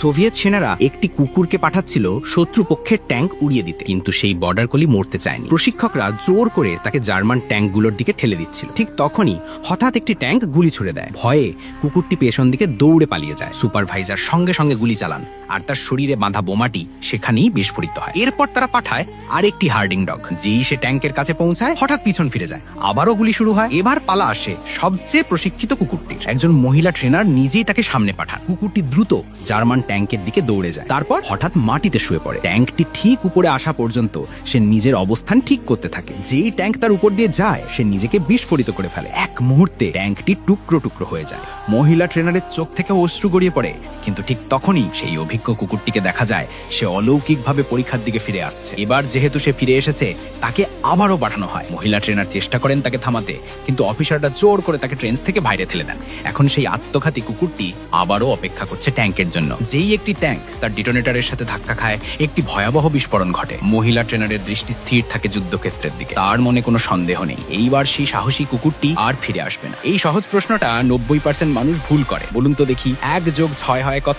Soviet সেনারা একটি কুকুরকে পাঠাচ্ছিল শত্রুপক্ষের ট্যাঙ্ক উড়িয়ে দিতে। কিন্তু সেই বর্ডার কলি মরতে চায়নি। প্রশিক্ষকরা জোর করে তাকে জার্মান ট্যাঙ্কগুলোর দিকে ঠেলে দিচ্ছিল। ঠিক তখনই হঠাৎ একটি ট্যাঙ্ক গুলি ছুড়ে দেয়। ভয়ে কুকুরটি পেছন দিকে দৌড়ে পালিয়ে যায়। সুপারভাইজার সঙ্গে সঙ্গে গুলি চালান আর তার শরীরে বাঁধা বোমাটি সেখানেই বিস্ফোরিত হয়। এরপর তারা পাঠায় আরেকটি হার্ডিং ডগ, যেই সে ট্যাঙ্কের কাছে পৌঁছায়, হঠাৎ পিছন ফিরে যায়। আবারও গুলি শুরু হয়। এবার পালা আসে সবচেয়ে প্রশিক্ষিত কুকুরটির। একজন মহিলা ট্রেনার নিজেই তাকে সামনে পাঠান। কুকুরটি দ্রুত জার্মান ট্যাঙ্কের দিকে দৌড়ে যায়। তারপর হঠাৎ মাটিতে শুয়ে পড়ে। ট্যাঙ্কটি ঠিক উপরে আসা পর্যন্ত সে নিজের অবস্থান ঠিক করতে থাকে। যেই ট্যাঙ্ক তার উপর দিয়ে যায়, সে নিজেকে বিস্ফোরিত করে ফেলে। এক মুহূর্তে ট্যাঙ্কটি টুকরো টুকরো হয়ে যায়। মহিলা ট্রেনারের চোখ থেকে অশ্রু গড়িয়ে পড়ে। কিন্তু ঠিক তখনই সেই অভিজ্ঞ কুকুরটিকে দেখা যায়, সে অলৌকিকভাবে পরীক্ষার দিকে ফিরে আসছে। এবার যেহেতু সে ফিরে এসেছে, তাকে আবারও পাঠানো হয়। মহিলা ট্রেনার চেষ্টা করেন তাকে থামাতে, কিন্তু অফিসাররা জোর করে তাকে ট্রেন থেকে বাইরে ঠেলে দেন। এখন সেই আত্মঘাতী কুকুরটি আবারও অপেক্ষা করছে ট্যাঙ্কের জন্য। যেই একটি ট্যাঙ্ক তার ডিটোনেটরের সাথে ধাক্কা খায়, একটি ভয়াবহ বিস্ফোরণ ঘটে। মহিলা ট্রেনারের দৃষ্টি স্থির থাকে যুদ্ধক্ষেত্রের দিকে। তার মনে কোনো সন্দেহ নেই। এইবার সেই সাহসী কুকুরটি আর ফিরে আসবে না। এই সহজ প্রশ্নটা নব্বই পার্সেন্ট মানুষ ভুল করে। বলুন তো দেখি, এক যোগ ছয় হয় কত?